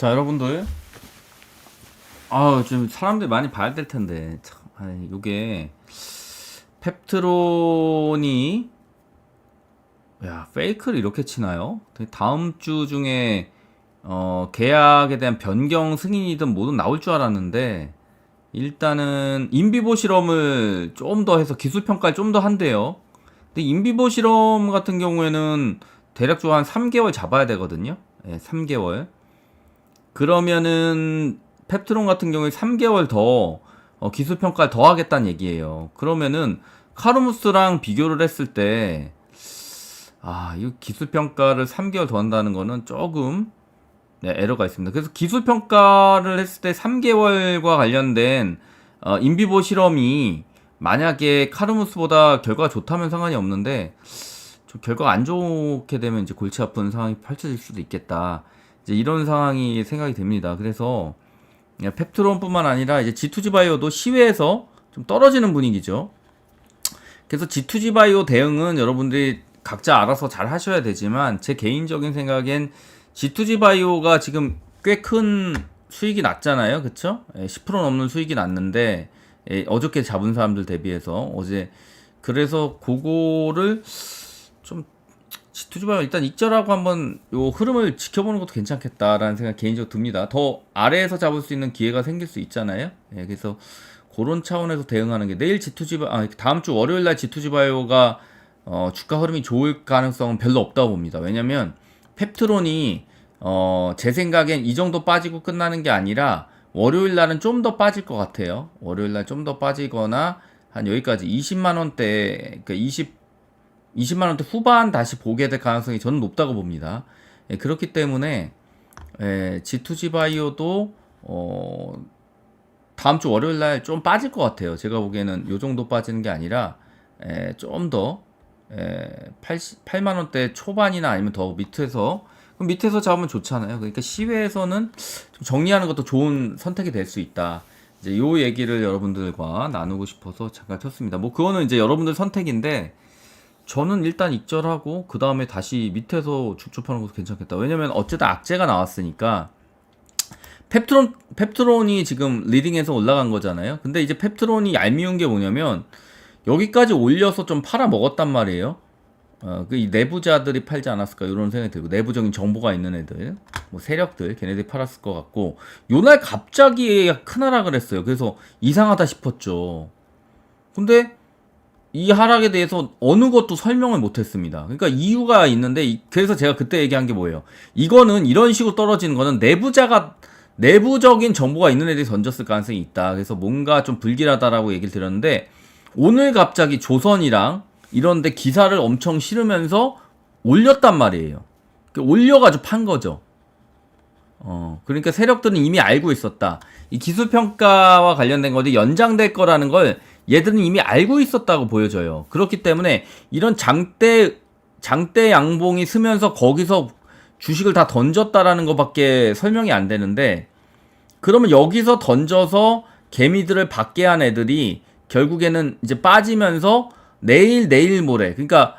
자 여러분들 아 지금 사람들이 많이 봐야 될 텐데 참 아이, 요게 펩트론이 야 페이크를 이렇게 치나요? 다음 주 중에 어 계약에 대한 변경 승인이든 뭐든 나올 줄 알았는데 일단은 인비보 실험을 좀 더 해서 기술 평가를 좀 더 한대요. 근데 인비보 실험 같은 경우에는 대략 적으로 한 3개월 잡아야 되거든요. 예, 3개월. 그러면은 펩트론 같은 경우에 3개월 더 어, 기술 평가를 더 하겠다는 얘기예요. 그러면은 카르무스랑 비교를 했을 때 아, 이 기술 평가를 3개월 더 한다는 거는 조금 네, 에러가 있습니다. 그래서 기술 평가를 했을 때 3개월과 관련된 어, 인비보 실험이 만약에 카르무스보다 결과가 좋다면 상관이 없는데 좀 결과가 안 좋게 되면 이제 골치 아픈 상황이 펼쳐질 수도 있겠다. 이제 이런 상황이 생각이 됩니다. 그래서 펩트론뿐만 아니라 이제 G2G 바이오도 시외에서 좀 떨어지는 분위기죠. 그래서 G2G 바이오 대응은 여러분들이 각자 알아서 잘 하셔야 되지만 제 개인적인 생각엔 G2G 바이오가 지금 꽤 큰 수익이 났잖아요. 그쵸? 예, 10% 넘는 수익이 났는데 예, 어저께 잡은 사람들 대비해서 어제 그래서 그거를 좀 G2G 바이오 일단 익절하고 한번 요 흐름을 지켜보는 것도 괜찮겠다라는 생각 개인적으로 듭니다. 더 아래에서 잡을 수 있는 기회가 생길 수 있잖아요. 예, 그래서 그런 차원에서 대응하는 게 내일 G2G 바, 아, 다음 주 월요일 날 G2G 바이오가 어, 주가 흐름이 좋을 가능성은 별로 없다고 봅니다. 왜냐면 펩트론이 어, 제 생각엔 이 정도 빠지고 끝나는 게 아니라 월요일 날은 좀 더 빠질 것 같아요. 월요일 날 좀 더 빠지거나 한 여기까지 20만 원대 그 20, 20만 원대 후반 다시 보게 될 가능성이 저는 높다고 봅니다. 예, 그렇기 때문에 예, G2G 바이오도 어, 다음 주 월요일 날 좀 빠질 것 같아요. 제가 보기에는 요 정도 빠지는 게 아니라 예, 좀더 예, 80, 8만 원대 초반이나 아니면 더 밑에서 그럼 밑에서 잡으면 좋잖아요. 그러니까 시외에서는 좀 정리하는 것도 좋은 선택이 될 수 있다. 이제 요 얘기를 여러분들과 나누고 싶어서 잠깐 쳤습니다. 뭐 그거는 이제 여러분들 선택인데 저는 일단 익절하고 그 다음에 다시 밑에서 축출하는 것도 괜찮겠다. 왜냐면 어쨌든 악재가 나왔으니까 펩트론 펩트론이 지금 리딩에서 올라간 거잖아요. 근데 이제 펩트론이 얄미운 게 뭐냐면 여기까지 올려서 좀 팔아 먹었단 말이에요. 어, 그 내부자들이 팔지 않았을까 이런 생각이 들고 내부적인 정보가 있는 애들, 뭐 세력들 걔네들이 팔았을 것 같고 요날 갑자기 큰 하락을 했어요. 그래서 이상하다 싶었죠. 근데 이 하락에 대해서 어느 것도 설명을 못했습니다. 그러니까 이유가 있는데 그래서 제가 그때 얘기한 게 뭐예요? 이거는 이런 식으로 떨어지는 거는 내부자가 내부적인 정보가 있는 애들이 던졌을 가능성이 있다. 그래서 뭔가 좀 불길하다라고 얘기를 드렸는데 오늘 갑자기 조선이랑 이런데 기사를 엄청 실으면서 올렸단 말이에요. 올려가지고 판 거죠. 어, 그러니까 세력들은 이미 알고 있었다. 이 기술평가와 관련된 것이 연장될 거라는 걸 얘들은 이미 알고 있었다고 보여져요. 그렇기 때문에 이런 장대, 장대 양봉이 쓰면서 거기서 주식을 다 던졌다라는 것밖에 설명이 안 되는데, 그러면 여기서 던져서 개미들을 받게 한 애들이 결국에는 이제 빠지면서 내일 내일 모레 그러니까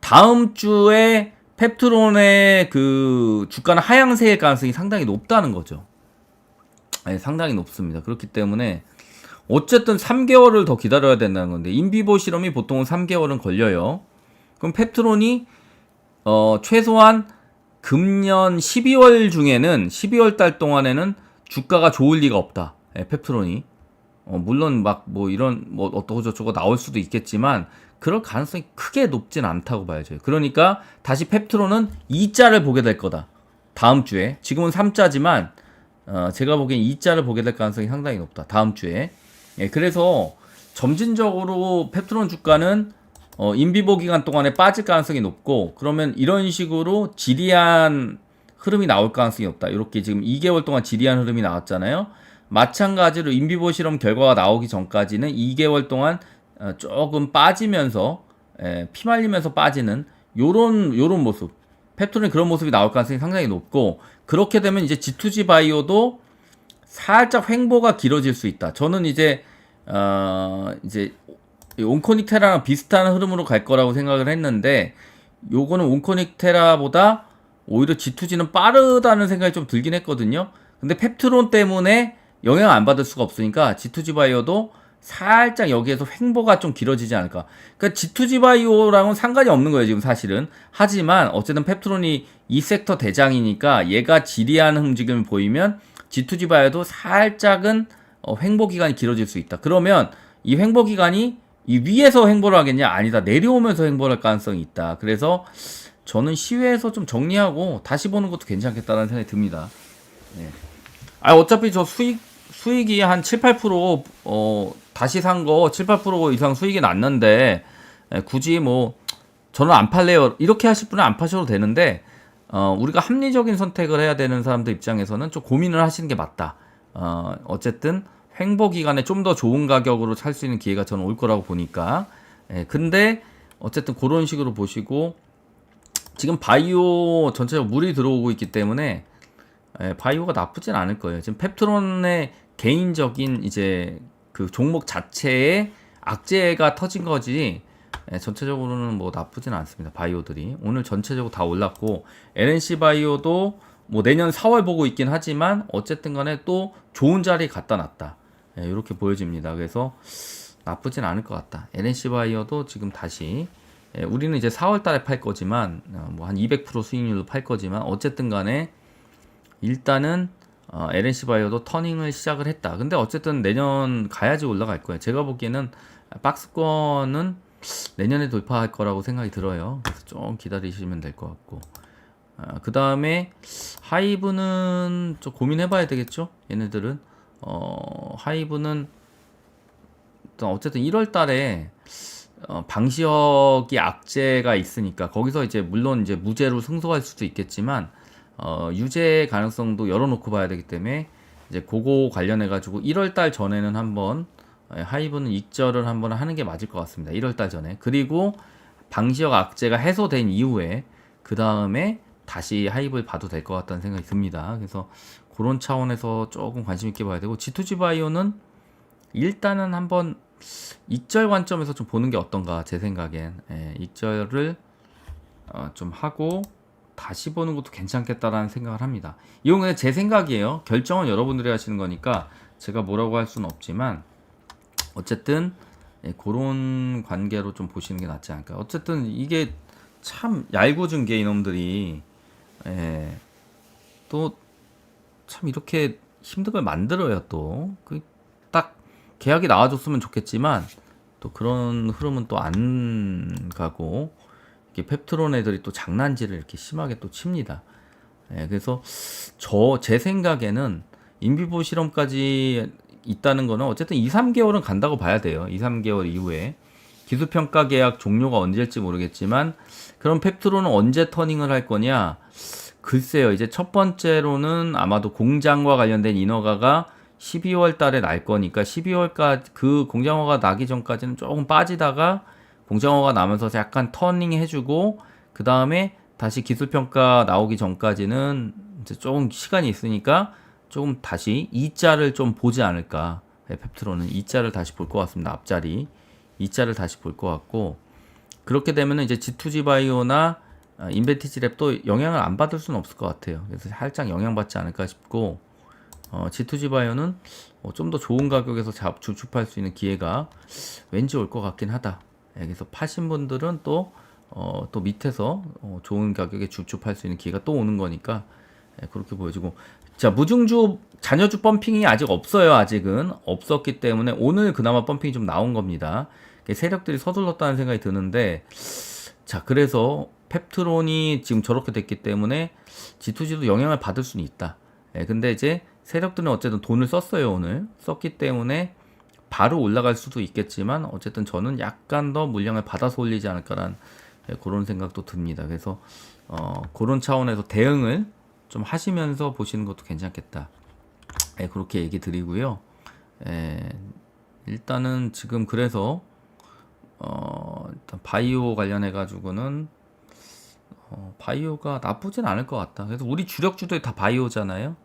다음 주에 펩트론의 그 주가는 하향세일 가능성이 상당히 높다는 거죠. 네, 상당히 높습니다. 그렇기 때문에 어쨌든 3개월을 더 기다려야 된다는 건데 인비보 실험이 보통은 3개월은 걸려요. 그럼 펩트론이 어 최소한 금년 12월 중에는 12월 달 동안에는 주가가 좋을 리가 없다. 네, 펩트론이 어, 물론 막 뭐 이런 뭐 어떠고 저쩌고 나올 수도 있겠지만 그럴 가능성이 크게 높진 않다고 봐야죠. 그러니까 다시 펩트론은 2자를 보게 될 거다. 다음 주에 지금은 3자지만 어, 제가 보기엔 2자를 보게 될 가능성이 상당히 높다. 다음 주에. 예, 그래서 점진적으로 펩트론 주가는 어, 인비보 기간 동안에 빠질 가능성이 높고 그러면 이런 식으로 지리한 흐름이 나올 가능성이 없다. 이렇게 지금 2개월 동안 지리한 흐름이 나왔잖아요. 마찬가지로 인비보 실험 결과가 나오기 전까지는 2개월 동안 어, 조금 빠지면서 예, 피말리면서 빠지는 요런 요런 모습 펩톤의 그런 모습이 나올 가능성이 상당히 높고 그렇게 되면 이제 G2G 바이오도 살짝 횡보가 길어질 수 있다. 저는 이제 어 이제 온코닉테라랑 비슷한 흐름으로 갈 거라고 생각을 했는데 요거는 온코닉테라보다 오히려 G2G는 빠르다는 생각이 좀 들긴 했거든요. 근데 펩트론 때문에 영향 안 받을 수가 없으니까 G2G 바이오도 살짝 여기에서 횡보가 좀 길어지지 않을까. 그러니까 G2G 바이오랑은 상관이 없는 거예요, 지금 사실은. 하지만 어쨌든 펩트론이 이 섹터 대장이니까 얘가 지리한 움직임을 보이면 G2G 바이오도 살짝은 어, 횡보 기간이 길어질 수 있다. 그러면 이 횡보 기간이 이 위에서 횡보를 하겠냐? 아니다. 내려오면서 횡보를 할 가능성이 있다. 그래서 저는 시외에서 좀 정리하고 다시 보는 것도 괜찮겠다는 생각이 듭니다. 네. 아, 어차피 저 수익 수익이 한 7, 8% 어, 다시 산 거 7, 8% 이상 수익이 났는데 에, 굳이 뭐 저는 안 팔래요. 이렇게 하실 분은 안 파셔도 되는데 어, 우리가 합리적인 선택을 해야 되는 사람들 입장에서는 좀 고민을 하시는 게 맞다. 어, 어쨌든 횡보 기간에 좀 더 좋은 가격으로 살 수 있는 기회가 저는 올 거라고 보니까. 예, 근데 어쨌든 그런 식으로 보시고 지금 바이오 전체적으로 물이 들어오고 있기 때문에 예, 바이오가 나쁘진 않을 거예요. 지금 펩트론의 개인적인 이제 그 종목 자체에 악재가 터진 거지 예, 전체적으로는 뭐 나쁘진 않습니다. 바이오들이 오늘 전체적으로 다 올랐고 LNC 바이오도 뭐 내년 4월 보고 있긴 하지만 어쨌든 간에 또 좋은 자리에 갖다 놨다. 예, 이렇게 보여집니다. 그래서 나쁘진 않을 것 같다. LNC 바이오도 지금 다시 예, 우리는 이제 4월 달에 팔 거지만 어, 뭐한 200% 수익률로 팔 거지만 어쨌든 간에 일단은 어, LNC 바이오도 터닝을 시작을 했다. 근데 어쨌든 내년 가야지 올라갈 거예요. 제가 보기에는 박스권은 내년에 돌파할 거라고 생각이 들어요. 그래서 좀 기다리시면 될 것 같고. 아, 그 다음에 하이브는 좀 고민해봐야 되겠죠. 얘네들은 어, 하이브는 어쨌든 1월 달에 어, 방시혁이 악재가 있으니까 거기서 이제 물론 이제 무죄로 승소할 수도 있겠지만 어, 유죄 가능성도 열어놓고 봐야 되기 때문에 이제 그거 관련해 가지고 1월달 전에는 한번 예, 하이브는 익절을 한번 하는 게 맞을 것 같습니다. 1월달 전에 그리고 방시혁 악재가 해소된 이후에 그 다음에 다시 하이브를 봐도 될 것 같다는 생각이 듭니다. 그래서 그런 차원에서 조금 관심 있게 봐야 되고 G2G 바이오는 일단은 한번 익절 관점에서 좀 보는 게 어떤가 제 생각엔 예, 익절을 어, 좀 하고 다시 보는 것도 괜찮겠다라는 생각을 합니다. 이건 그냥 제 생각이에요. 결정은 여러분들이 하시는 거니까 제가 뭐라고 할 수는 없지만 어쨌든 예, 그런 관계로 좀 보시는 게 낫지 않을까. 어쨌든 이게 참 얄궂은 게 이놈들이 예, 또 참 이렇게 힘든 걸 만들어요 또. 그 딱 계약이 나와줬으면 좋겠지만 또 그런 흐름은 또 안 가고 펩트론 애들이 또 장난질을 이렇게 심하게 또 칩니다. 예, 그래서 저 제 생각에는 인비보 실험까지 있다는 거는 어쨌든 2, 3개월은 간다고 봐야 돼요. 2, 3개월 이후에 기술 평가 계약 종료가 언제일지 모르겠지만 그럼 펩트론은 언제 터닝을 할 거냐? 글쎄요. 이제 첫 번째로는 아마도 공장과 관련된 인허가가 12월 달에 날 거니까 12월까지 그 공장허가 나기 전까지는 조금 빠지다가 공장허가 나면서 약간 터닝 해주고 그 다음에 다시 기술평가 나오기 전까지는 이제 조금 시간이 있으니까 조금 다시 이자를 좀 보지 않을까. 네, 펩트론은 이자를 다시 볼 것 같습니다. 앞자리 이자를 다시 볼 것 같고 그렇게 되면 이제 G2G 바이오나 아, 인벤티지 랩도 영향을 안 받을 수는 없을 것 같아요. 그래서 살짝 영향받지 않을까 싶고 어, G2G 바이오는 어, 좀 더 좋은 가격에서 잡 주축할 수 있는 기회가 왠지 올 것 같긴 하다. 예, 그래서 파신 분들은 또, 어, 또 밑에서 어, 좋은 가격에 주축할 수 있는 기회가 또 오는 거니까 예, 그렇게 보여지고 자 무중주 잔여주 펌핑이 아직 없어요. 아직은 없었기 때문에 오늘 그나마 펌핑이 좀 나온 겁니다. 세력들이 서둘렀다는 생각이 드는데 자 그래서 펩트론이 지금 저렇게 됐기 때문에 G2G도 영향을 받을 수는 있다. 예, 근데 이제 세력들은 어쨌든 돈을 썼어요 오늘 썼기 때문에 바로 올라갈 수도 있겠지만 어쨌든 저는 약간 더 물량을 받아서 올리지 않을까라는 예, 그런 생각도 듭니다. 그래서 어, 그런 차원에서 대응을 좀 하시면서 보시는 것도 괜찮겠다. 예, 그렇게 얘기 드리고요. 예, 일단은 지금 그래서 어, 일단 바이오 관련해 가지고는 어, 바이오가 나쁘진 않을 것 같다. 그래서 우리 주력주들이 다 바이오잖아요.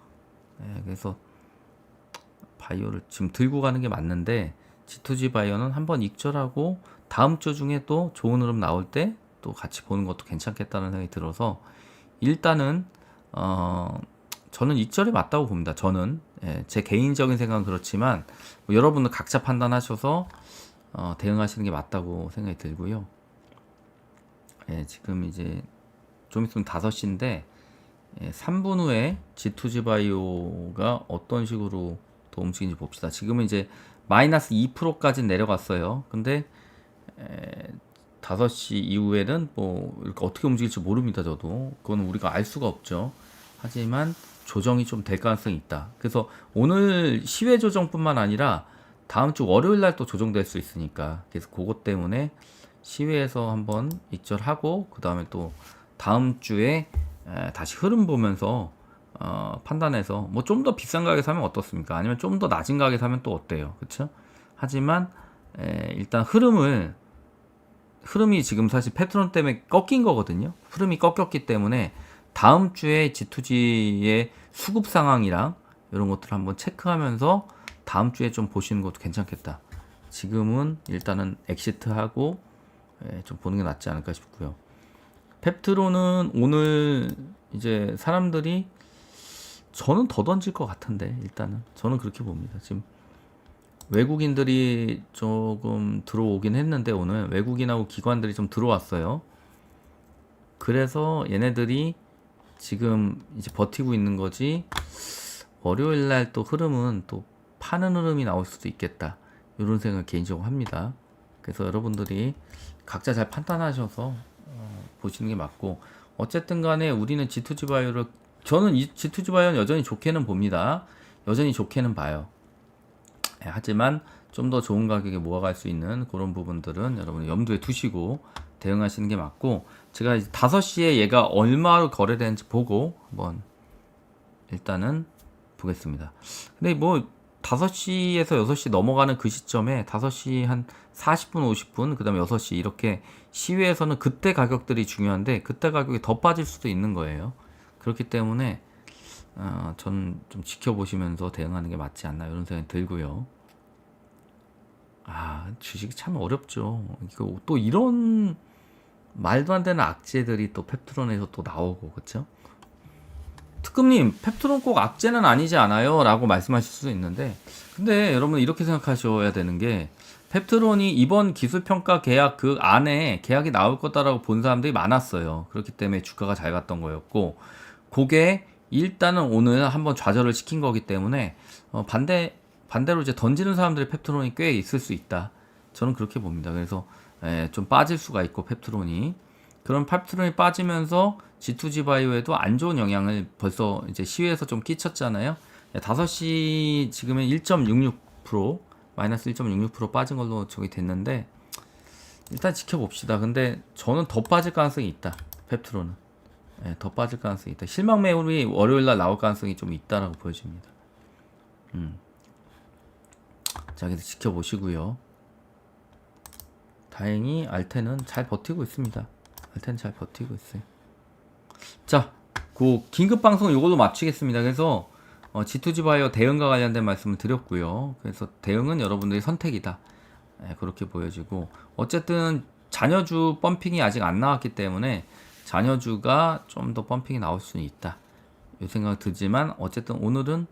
예, 그래서 바이오를 지금 들고 가는 게 맞는데 G2G 바이오는 한번 익절하고 다음 주 중에 또 좋은 흐름 나올 때 또 같이 보는 것도 괜찮겠다는 생각이 들어서 일단은 어 저는 이절이 맞다고 봅니다. 저는 예, 제 개인적인 생각은 그렇지만 뭐 여러분들 각자 판단하셔서 어, 대응하시는 게 맞다고 생각이 들고요. 예, 지금 이제 좀 있으면 5시인데 예, 3분 후에 G2G 바이오가 어떤 식으로 더 움직이는지 봅시다. 지금은 이제 마이너스 2%까지 내려갔어요. 근데 에, 5시 이후에는 뭐 이렇게 어떻게 움직일지 모릅니다. 저도 그건 우리가 알 수가 없죠. 하지만 조정이 좀 될 가능성이 있다. 그래서 오늘 시외 조정뿐만 아니라 다음 주 월요일 날 또 조정될 수 있으니까 그래서 그것 때문에 시외에서 한번 익절하고 그 다음에 또 다음 주에 에, 다시 흐름 보면서 어, 판단해서 뭐 좀 더 비싼 가격에 사면 어떻습니까? 아니면 좀 더 낮은 가격에 사면 또 어때요? 그렇죠? 하지만 에, 일단 흐름을 흐름이 지금 사실 패트론 때문에 꺾인 거거든요. 흐름이 꺾였기 때문에 다음 주에 G2G의 수급 상황이랑 이런 것들을 한번 체크하면서 다음 주에 좀 보시는 것도 괜찮겠다. 지금은 일단은 엑시트하고 예, 좀 보는 게 낫지 않을까 싶고요. 펩트로는 오늘 이제 사람들이 저는 더 던질 것 같은데 일단은 저는 그렇게 봅니다. 지금 외국인들이 조금 들어오긴 했는데 오늘 외국인하고 기관들이 좀 들어왔어요. 그래서 얘네들이 지금 이제 버티고 있는 거지 월요일 날 또 흐름은 또 파는 흐름이 나올 수도 있겠다. 이런 생각 을 개인적으로 합니다. 그래서 여러분들이 각자 잘 판단하셔서 어, 보시는 게 맞고 어쨌든 간에 우리는 G2G 바이오를 저는 이 G2G 바이오는 여전히 좋게는 봅니다. 여전히 좋게는 봐요. 예, 하지만 좀 더 좋은 가격에 모아갈 수 있는 그런 부분들은 여러분 염두에 두시고 대응하시는 게 맞고 제가 이제 5시에 얘가 얼마로 거래되는지 보고 한번 일단은 보겠습니다. 근데 뭐 5시에서 6시 넘어가는 그 시점에 5시 한 40분, 50분, 그 다음에 6시 이렇게 시외에서는 그때 가격들이 중요한데 그때 가격이 더 빠질 수도 있는 거예요. 그렇기 때문에 어, 저는 좀 지켜보시면서 대응하는 게 맞지 않나 이런 생각이 들고요. 아, 주식이 참 어렵죠. 이거 또 이런 말도 안 되는 악재들이 또 펩트론에서 또 나오고 그렇죠? 특급님, 펩트론 꼭 악재는 아니지 않아요? 라고 말씀하실 수도 있는데, 근데 여러분 이렇게 생각하셔야 되는 게, 펩트론이 이번 기술평가 계약 그 안에 계약이 나올 거다라고 본 사람들이 많았어요. 그렇기 때문에 주가가 잘 갔던 거였고, 그게 일단은 오늘 한번 좌절을 시킨 거기 때문에, 어, 반대, 반대로 이제 던지는 사람들의 펩트론이 꽤 있을 수 있다. 저는 그렇게 봅니다. 그래서, 예, 좀 빠질 수가 있고, 펩트론이. 그런 펩트론이 빠지면서 G2G 바이오에도 안 좋은 영향을 벌써 이제 시외에서 좀 끼쳤잖아요. 5시 지금은 1.66% 마이너스 1.66% 빠진 걸로 저기 됐는데 일단 지켜봅시다. 근데 저는 더 빠질 가능성이 있다. 펩트론은 예, 더 빠질 가능성이 있다. 실망 매물이 월요일 날 나올 가능성이 좀 있다라고 보여집니다. 음. 자, 그래서 지켜보시고요. 다행히 알테는 잘 버티고 있습니다. 알테는 잘 버티고 있어요. 자, 그 긴급 방송 요걸로 마치겠습니다. 그래서 어, G2G 바이오 대응과 관련된 말씀을 드렸고요. 그래서 대응은 여러분들의 선택이다. 예, 그렇게 보여지고 어쨌든 잔여주 펌핑이 아직 안 나왔기 때문에 잔여주가 좀 더 펌핑이 나올 수는 있다. 이 생각 들지만 어쨌든 오늘은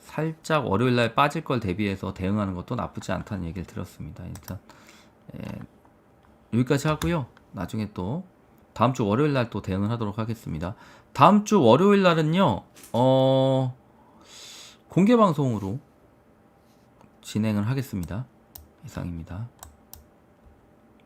살짝 월요일 날 빠질 걸 대비해서 대응하는 것도 나쁘지 않다는 얘기를 드렸습니다. 일단 예, 여기까지 하고요. 나중에 또 다음 주 월요일 날 또 대응을 하도록 하겠습니다. 다음 주 월요일 날은요, 어, 공개 방송으로 진행을 하겠습니다. 이상입니다.